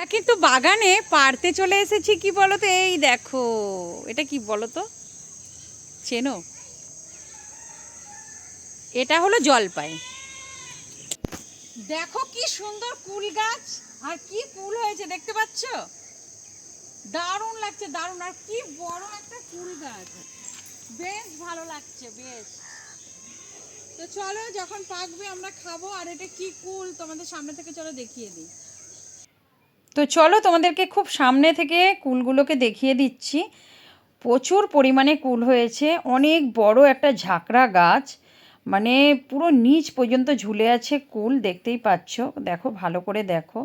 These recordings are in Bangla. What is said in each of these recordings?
আমরা কিন্তু বাগানে পারতে চলে এসেছি, কি বলো তো এই দেখো, এটা কি বলো তো চেনো? এটা হলো জলপাই। দেখো কি সুন্দর কুল গাছ, আর কি কুল হয়েছে, দেখতে পাচ্ছ? দারুণ লাগছে, দারুণ, আর কি বড় একটা কুল গাছ। বেশ ভালো লাগছে, বেশ। তো চলো, যখন পাকবে আমরা খাব, আর এটা কি কুল? তোমাদের সামনে থেকে চলো দেখিয়ে দিই। তো চলো তোমাদেরকে খুব সামনে থেকে কুলগুলোকে দেখিয়ে দিচ্ছি। প্রচুর পরিমাণে কুল হয়েছে। অনেক বড় একটা ঝাঁকড়া গাছ। মানে পুরো নিচ পর্যন্ত ঝুলে আছে কুল, দেখতেই পাচ্ছ। দেখো, ভালো করে দেখো।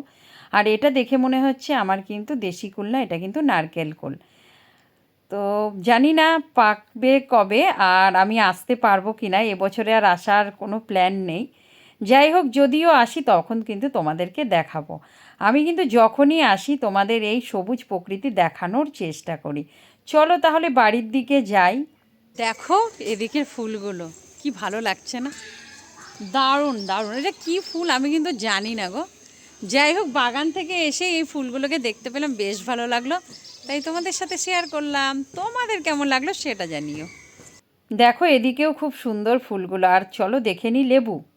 আর এটা দেখে মনে হচ্ছে আমার কিন্তু দেশি কুল না, এটা কিন্তু নারকেল কুল। তো জানি না পাকবে কবে আর আমি আসতে পারব কি না এবছরে আর আসার কোনো প্ল্যান নেই। যাই হোক যদিও আসি তখন কিন্তু তোমাদেরকে দেখাবো। আমি কিন্তু যখনই আসি তোমাদের এই সবুজ প্রকৃতি দেখানোর চেষ্টা করি। চলো তাহলে বাড়ির দিকে যাই। দেখো এদিকের ফুলগুলো কি ভালো লাগছে না? দারুণ দারুণ। এটা কি ফুল আমি কিন্তু জানি না গো। যাই হোক বাগান থেকে এসে এই ফুলগুলোকে দেখতে পেলাম বেশ ভালো লাগল। তাই তোমাদের সাথে শেয়ার করলাম। তোমাদের কেমন লাগল সেটা জানিও। দেখো এদিকেও খুব সুন্দর ফুলগুলো। আর চলো দেখে নি লেবু।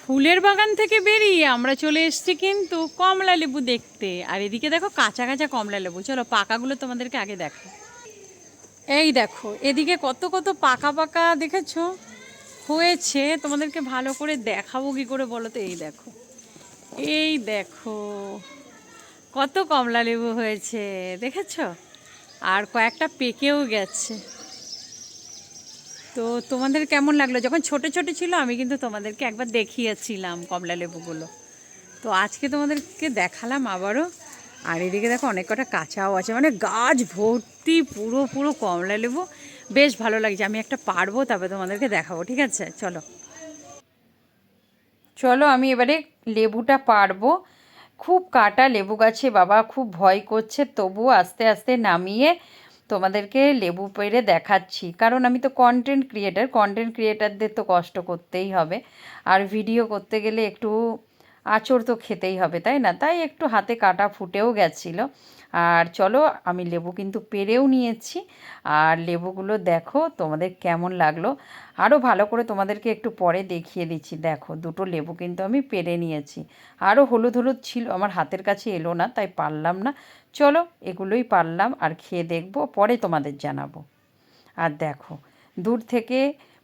ফুলের বাগান থেকে বেরিয়ে আমরা চলে এসেছি কিন্তু কমলা লেবু দেখতে। আর এদিকে দেখো কাঁচা কাঁচা কমলা লেবু। চলো পাকাগুলো তোমাদেরকে আগে দেখো। এই দেখো, এদিকে কত কত পাকা পাকা দেখেছ? হয়েছে, তোমাদেরকে ভালো করে দেখাবো কি করে বলো তো? এই দেখো এই দেখো, কত কমলা লেবু হয়েছে, দেখেছ? আর কয়েকটা পেকেও গেছে। তো তোমাদের কেমন লাগল? যখন ছোট ছোট ছিল, আমি কিন্তু তোমাদেরকে একবার দেখিয়েছিলাম কমলা লেবুগুলো। তো আজকে তোমাদেরকে দেখালাম আবারও। আর এদিকে দেখো অনেক কটা কাঁচাও আছে। মানে গাছ ভর্তি পুরো পুরো কমলা লেবু। বেশ ভালো লাগছে। আমি একটা পারব, তারপরে তোমাদেরকে দেখাবো, ঠিক আছে? চলো। চলো, আমি এবারে লেবুটা পারব। খুব কাটা লেবু গাছে, বাবা, খুব ভয় করছে। তবু আস্তে আস্তে নামিয়ে তোমাদেরকে লেবু পেড়ে দেখাচ্ছি। কারণ আমি তো কন্টেন্ট ক্রিয়েটার কন্টেন্ট ক্রিয়েটারদের তো কষ্ট করতেই হবে। আর ভিডিও করতে গেলে একটু আঁচড় তো খেতেই হবে, তাই না? তাই একটু হাতে কাটা ফুটেও গেছিল। আর চলো, আমি লেবু কিন্তু পেরেও নিয়েছি। আর লেবুগুলো দেখো, তোমাদের কেমন লাগল? আরও ভালো করে তোমাদেরকে একটু পরে দেখিয়ে দিচ্ছি। দেখো, দুটো লেবু কিন্তু আমি পেরে নিয়েছি। আরও হলুদ হলুদ ছিল, আমার হাতের কাছে এলো না, তাই পারলাম না। চলো, এগুলোই পারলাম আর খেয়ে দেখব, পরে তোমাদের জানাব। আর দেখো, দূর থেকে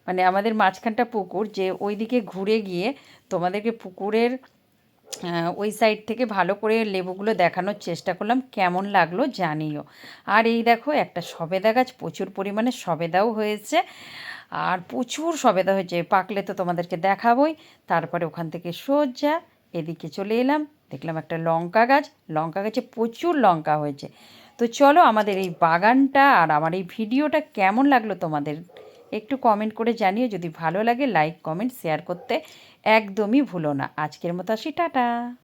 মানে আমাদের মাঝখানটা পুকুর, যে ওইদিকে ঘুরে গিয়ে তোমাদেরকে পুকুরের ওই সাইড থেকে ভালো করে লেবুগুলো দেখানোর চেষ্টা করলাম, কেমন লাগল জানিও। আর এই দেখো, একটা সবেদা গাছ, প্রচুর পরিমাণে সবেদাও হয়েছে। আর প্রচুর সবেদা হয়েছে, পাকলে তো তোমাদেরকে দেখাবই। তারপরে ওখান থেকে সোজা এদিকে চলে এলাম, দেখলাম একটা লঙ্কা গাছ। লঙ্কা গাছে প্রচুর লঙ্কা হয়েছে। তো চলো আমাদের এই বাগানটা আর আমার এই ভিডিওটা কেমন লাগল তোমাদের একটু কমেন্ট করে জানিও, যদি ভালো লাগে লাইক কমেন্ট শেয়ার করতে একদমই ভুলো না। আজকের মতো আসি, টাটা।